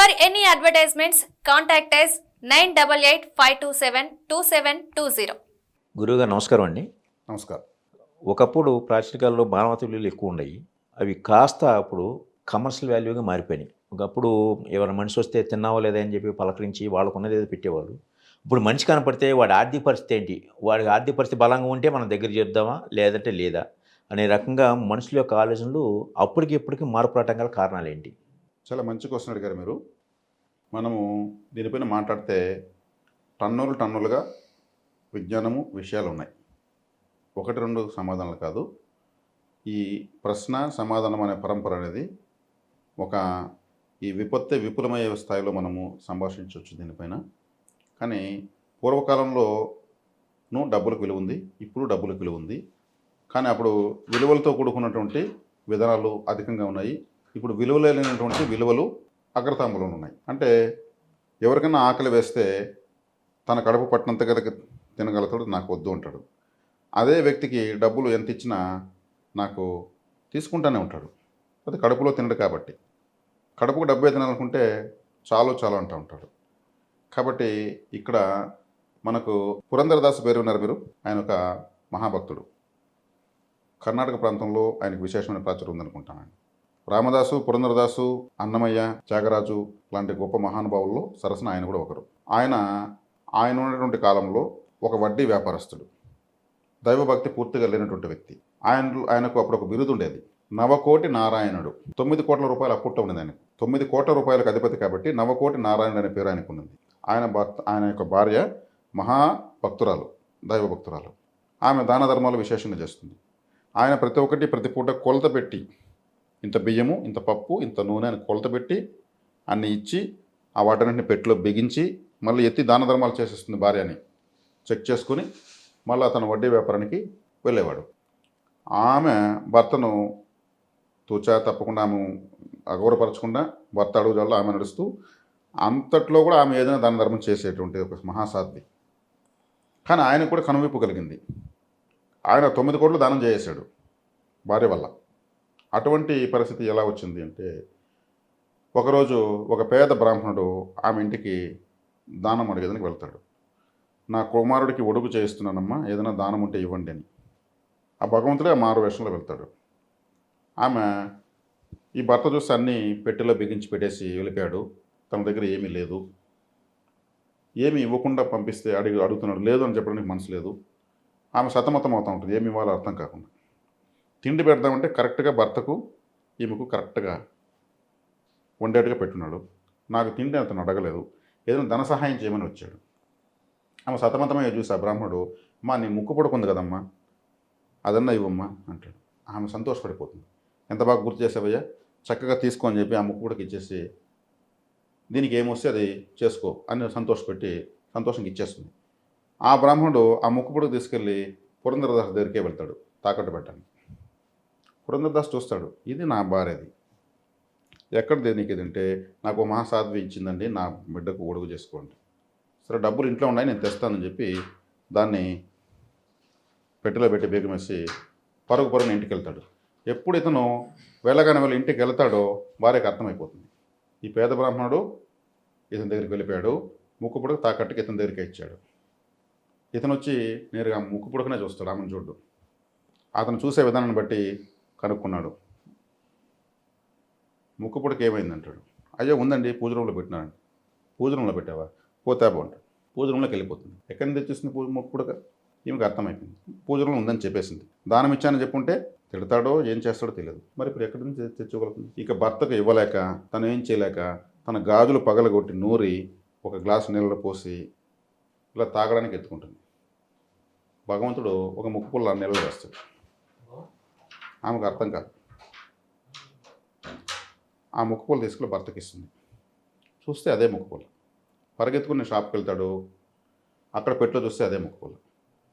For any advertisements, contact us 9885272720. గురువుగారు నమస్కారం అండి. నమస్కారం. ఒకప్పుడు ప్రాచీన కాలంలో మానవత విలువలు ఎక్కువ ఉన్నాయి అవి కాస్త అప్పుడు కమర్షియల్ వాల్యూగా మారిపోయినాయి. ఒకప్పుడు ఎవరైనా మనిషి వస్తే తిన్నావా లేదా అని చెప్పి పలకరించి వాళ్ళకు ఉన్నది ఏదో పెట్టేవాళ్ళు. ఇప్పుడు మనిషి కనపడితే వాడి ఆర్థిక పరిస్థితి ఏంటి? వాడి ఆర్థిక పరిస్థితి బలంగా ఉంటే మనం దగ్గర చేద్దామా లేదంటే లేదా? అనే రకంగా మనుషుల యొక్క ఆలోచనలు అప్పటికి ఇప్పటికి మార్పు రావటం గల కారణాలు ఏంటి? చాలా మంచి క్వశ్చన్ అడిగారు మీరు. మనము దీనిపైన మాట్లాడితే టన్నులు టన్నులుగా విజ్ఞానము విషయాలు ఉన్నాయి ఒకటి రెండు సమాధానాలు కాదు. ఈ ప్రశ్న సమాధానం అనే పరంపర అనేది ఒక ఈ విపత్తి విపులమయ్యే స్థాయిలో మనము సంభాషించవచ్చు దీనిపైన. కానీ పూర్వకాలంలోనూ డబ్బులకు విలువ ఉంది ఇప్పుడు డబ్బులకు విలువ ఉంది. కానీ అప్పుడు విలువలతో కూడుకున్నటువంటి విధానాలు అధికంగా ఉన్నాయి. ఇప్పుడు విలువలేనటువంటి విలువలు అగ్రతాంబులు ఉన్నాయి. అంటే ఎవరికైనా ఆకలి వేస్తే తన కడుపు పట్టినంత కనుక తినగలుగుతాడు నాకు వద్దు అంటాడు. అదే వ్యక్తికి డబ్బులు ఎంత ఇచ్చినా నాకు తీసుకుంటానే ఉంటాడు. అది కడుపులో తినడు కాబట్టి. కడుపుకు డబ్బే తినాలనుకుంటే చాలు చాలు అంటూ ఉంటాడు. కాబట్టి ఇక్కడ మనకు పురంధరదాస్ పేరు ఉన్నారు మీరు. ఆయన ఒక మహాభక్తుడు. కర్ణాటక ప్రాంతంలో ఆయనకు విశేషమైన ప్రాచుర్యం ఉందనుకుంటాను. రామదాసు పురంధరదాసు అన్నమయ్య త్యాగరాజు లాంటి గొప్ప మహానుభావుల్లో సరసన ఆయన కూడా ఒకరు. ఆయన ఆయన ఉన్నటువంటి కాలంలో ఒక వడ్డీ వ్యాపారస్తుడు. దైవభక్తి పూర్తిగా లేనటువంటి వ్యక్తి. ఆయన ఆయనకు అప్పుడు ఒక బిరుదు ఉండేది. నవకోటి నారాయణుడు. తొమ్మిది కోట్ల రూపాయలు అప్పుట్ట ఉన్నది ఆయనకు తొమ్మిది కోట్ల రూపాయలకు అధిపతి కాబట్టి నవకోటి నారాయణుడు అనే పేరు ఆయనకు ఉన్నది. ఆయన భర్త ఆయన యొక్క భార్య మహాభక్తురాలు దైవభక్తురాలు ఆమె దాన ధర్మాలు విశేషంగా చేస్తుంది. ఆయన ప్రతి ఒక్కటి ప్రతి పూట కొలత పెట్టి ఇంత బియ్యము ఇంత పప్పు ఇంత నూనె అని కొలత పెట్టి అన్ని ఇచ్చి ఆ వాటన్నింటిని పెట్టిలో బిగించి మళ్ళీ ఎత్తి దాన ధర్మాలు చేసేస్తుంది భార్యని. చెక్ చేసుకుని మళ్ళీ అతను వడ్డీ వ్యాపారానికి వెళ్ళేవాడు. ఆమె భర్తను తూచా తప్పకుండా ఆమె అగౌరపరచకుండా భర్త అడుగుజాల్లో ఆమె నడుస్తూ అంతట్లో కూడా ఆమె ఏదైనా దాన ధర్మం చేసేటువంటి ఒక మహాసాధ్వి. కానీ ఆయనకు కూడా కనువిప్పు కలిగింది. ఆయన తొమ్మిది కోట్లు దానం చేసేశాడు భార్య వల్ల. అటువంటి పరిస్థితి ఎలా వచ్చింది అంటే ఒకరోజు ఒక పేద బ్రాహ్మణుడు ఆమె ఇంటికి దానం అడిగేదానికి వెళ్తాడు. నా కుమారుడికి ఒడుగు చేయిస్తున్నానమ్మా ఏదైనా దానం ఉంటే ఇవ్వండి అని. ఆ భగవంతుడే ఆ మారు వేషంలో వెళ్తాడు. ఆమె ఈ భర్త చూసి అన్నీ పెట్టెలో బిగించి పెట్టేసి వెళ్ళిపోయాడు తన దగ్గర ఏమీ లేదు. ఏమి ఇవ్వకుండా పంపిస్తే అడిగి అడుగుతున్నాడు. లేదు అని చెప్పడానికి మనసు లేదు. ఆమె సతమతం అవుతూ ఉంటుంది. ఏమి ఇవ్వాలో అర్థం కాకుండా. తిండి పెడదామంటే కరెక్ట్గా భర్తకు ఈమెకు కరెక్ట్గా వండేట్టుగా పెట్టున్నాడు. నాకు తిండి అతను అడగలేదు. ఏదైనా ధన సహాయం చేయమని వచ్చాడు. ఆమె సతమతమై చూసి ఆ బ్రాహ్మణుడు అమ్మా నీ ముక్కు పడుకుంది కదమ్మా అదన్నా ఇవ్వమ్మా అంటాడు. ఆమె సంతోషపడిపోతుంది. ఎంత బాగా గుర్తు చేసావయ్యా చక్కగా తీసుకో అని చెప్పి ఆ ముక్కు కూడా ఇచ్చేసి దీనికి ఏమొస్తే అది చేసుకో అని సంతోషపెట్టి సంతోషంగా ఇచ్చేస్తుంది. ఆ బ్రాహ్మణుడు ఆ ముక్కు పుడకు తీసుకెళ్ళి పురంధరదాస్ దగ్గరికే వెళ్తాడు తాకట్టు పెట్టాను పురంధరదాస్ చూస్తాడు ఇది నా భార్యది. ఎక్కడ దేనికి ఇదంటే నాకు మహాసాధ్వి ఇచ్చిందండి నా బిడ్డకు ఒడుగు చేసుకోండి. సరే డబ్బులు ఇంట్లో ఉన్నాయి నేను తెస్తానని చెప్పి దాన్ని పెట్టెలో పెట్టి బేగం వేసి పరుగు పరుగున ఇంటికి వెళ్తాడు ఎప్పుడు ఇతను వెళ్ళగానే వెళ్ళి ఇంటికి వెళ్తాడో భార్యకు అర్థమైపోతుంది. ఈ పేద బ్రాహ్మణుడు ఇతని దగ్గరికి వెళ్ళిపోయాడు ముక్కు పుడక తాకట్టుకి ఇతని దగ్గరికి ఇచ్చాడు. ఇతను వచ్చి నేరుగా ముక్కు పుడకనే చూస్తాడు ఆమెను చూడ్డు. అతను చూసే విధానాన్ని బట్టి కనుక్కున్నాడు. ముక్కుపుడకి ఏమైంది అంటాడు. అయ్యో ఉందండి పూజ రూమ్లో పెట్టినాను పూజ రూమ్లో పెట్టావా? పోతే బాగుంటాడు పూజ రూమ్లోకి వెళ్ళిపోతుంది. ఎక్కడి నుంచి తెచ్చేసింది పూజ ముక్కు పుడక? ఈమెకు అర్థమైపోయింది. పూజ రూమ్లో ఉందని చెప్పేసింది. దానం ఇచ్చానని చెప్పుంటే తిడతాడో ఏం చేస్తాడో తెలియదు. మరి ఇప్పుడు ఎక్కడి నుంచి తెచ్చుకోగలుగుతుంది? ఇక భర్తకు ఇవ్వలేక తను ఏం చేయలేక తన గాజులు పగలగొట్టి నూరి ఒక గ్లాసు నీళ్ళలో పోసి ఇలా తాగడానికి ఎత్తుకుంటుంది. భగవంతుడు ఒక ముక్కు పుల్ల నీళ్ళు వేస్తాడు. ఆమెకు అర్థం కాదు. ఆ ముక్కుపూలు తీసుకుని భర్తకి ఇస్తుంది. చూస్తే అదే ముక్కుపూలు. పుల్ల పరిగెత్తుకుని షాప్కి వెళ్తాడు. అక్కడ పెట్లో చూస్తే అదే ముక్కుపూలు.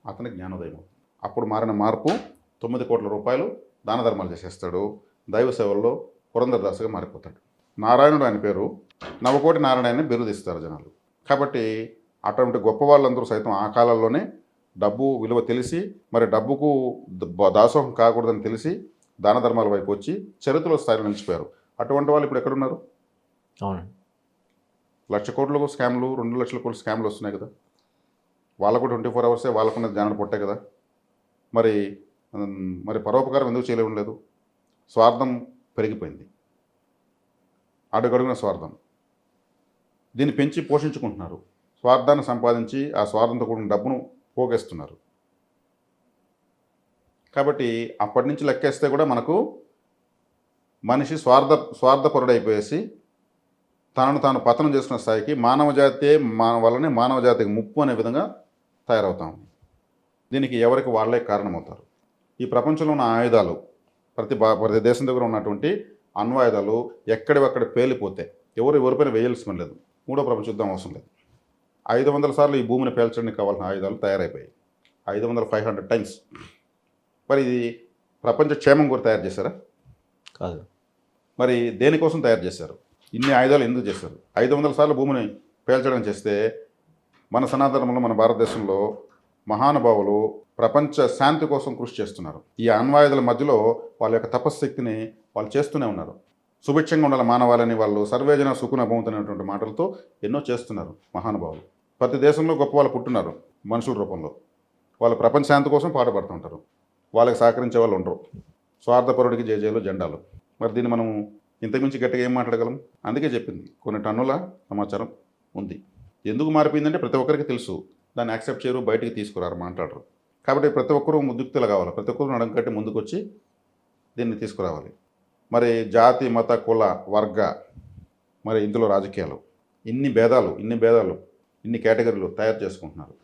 అతనికి జ్ఞానోదయం అవుతుంది. అప్పుడు మారిన మార్పు తొమ్మిది కోట్ల రూపాయలు దాన ధర్మాలు చేసేస్తాడు. దైవ సేవల్లో పురంధరదాసుగా మారిపోతాడు. నారాయణుడు ఆయన పేరు నవకోటి నారాయణ బిరుదిస్తారు జనాలు. కాబట్టి అటువంటి గొప్ప వాళ్ళందరూ సైతం ఆ కాలంలోనే డబ్బు విలువ తెలిసి మరి డబ్బుకు దాసోహం కాకూడదని తెలిసి దాన ధర్మాల వైపు వచ్చి చరిత్రలో స్థాయిలో నిలిచిపోయారు. అటువంటి వాళ్ళు ఇప్పుడు ఎక్కడున్నారు? అవునండి. లక్ష కోట్లకు స్కామ్లు రెండు లక్షల కోట్ల స్కామ్లు వస్తున్నాయి కదా. వాళ్ళకు ట్వంటీ ఫోర్ అవర్సే వాళ్ళకున్న జ్ఞానం పొట్టే కదా. మరి మరి పరోపకారం ఎందుకు చేయలేం లేదు? స్వార్థం పెరిగిపోయింది. అడుగడుగున స్వార్థం. దీన్ని పెంచి పోషించుకుంటున్నారు. స్వార్థాన్ని సంపాదించి ఆ స్వార్థంతో కూడిన డబ్బును పోగేస్తున్నారు. కాబట్టి అప్పటి నుంచి లెక్కేస్తే కూడా మనకు మనిషి స్వార్థ స్వార్థపరుడైపోయేసి తనను తాను పతనం చేసుకున్న స్థాయికి మానవ జాతి మా వల్లనే మానవ జాతికి ముప్పు అనే విధంగా తయారవుతాం. దీనికి ఎవరికి వాళ్ళే కారణమవుతారు. ఈ ప్రపంచంలో ఉన్న ఆయుధాలు ప్రతి ప్రతి దేశం దగ్గర ఉన్నటువంటి అణ్వాయుధాలు ఎక్కడివక్కడ పేలిపోతే ఎవరు ఎవరిపైన వేయాల్సిన లేదు. మూడో ప్రపంచ యుద్ధం అవసరం లేదు. ఐదు వందల సార్లు ఈ భూమిని పేల్చడానికి కావాల్సిన ఆయుధాలు తయారైపోయాయి. ఐదు వందల ఫైవ్ హండ్రెడ్ టైమ్స్ మరి ఇది ప్రపంచ క్షేమం కూడా తయారు చేశారా? కాదు. మరి దేనికోసం తయారు చేశారు? ఇన్ని ఆయుధాలు ఎందుకు చేశారు? ఐదు వందల సార్లు భూమిని పేల్చడం చేస్తే మన సనాతనంలో మన భారతదేశంలో మహానుభావులు ప్రపంచ శాంతి కోసం కృషి చేస్తున్నారు. ఈ అణ్వాయుధాల మధ్యలో వాళ్ళ యొక్క తపశ్శక్తిని వాళ్ళు చేస్తూనే ఉన్నారు. సుభిక్షంగా ఉండాలి మానవాళని వాళ్ళు సర్వేజన సుఖున భూముతున్నటువంటి మాటలతో ఎన్నో చేస్తున్నారు మహానుభావులు. ప్రతి దేశంలో గొప్ప వాళ్ళు పుట్టున్నారు మనుషుల రూపంలో. వాళ్ళు ప్రపంచ శాంతి కోసం పాటుపడుతుంటారు వాళ్ళకి సహకరించే వాళ్ళు ఉండరు. స్వార్థపరుడికి జేజేలు జెండాలు. మరి దీన్ని మనం ఇంతకుమించి గట్టిగా ఏం మాట్లాడగలం? అందుకే చెప్పింది. కొన్ని టన్నుల సమాచారం ఉంది. ఎందుకు మారిపోయిందంటే ప్రతి ఒక్కరికి తెలుసు. దాన్ని యాక్సెప్ట్ చేయరు బయటికి తీసుకురారు మాట్లాడరు. కాబట్టి ప్రతి ఒక్కరూ ముద్దుక్తులు కావాలి. ప్రతి ఒక్కరూ నడం కట్టి ముందుకు వచ్చి దీన్ని తీసుకురావాలి. మరి జాతి మత కుల వర్గ మరి ఇందులో రాజకీయాలు. ఇన్ని భేదాలు ఇన్ని భేదాలు ఇన్ని కేటగిరీలు తయారు చేసుకుంటున్నారు.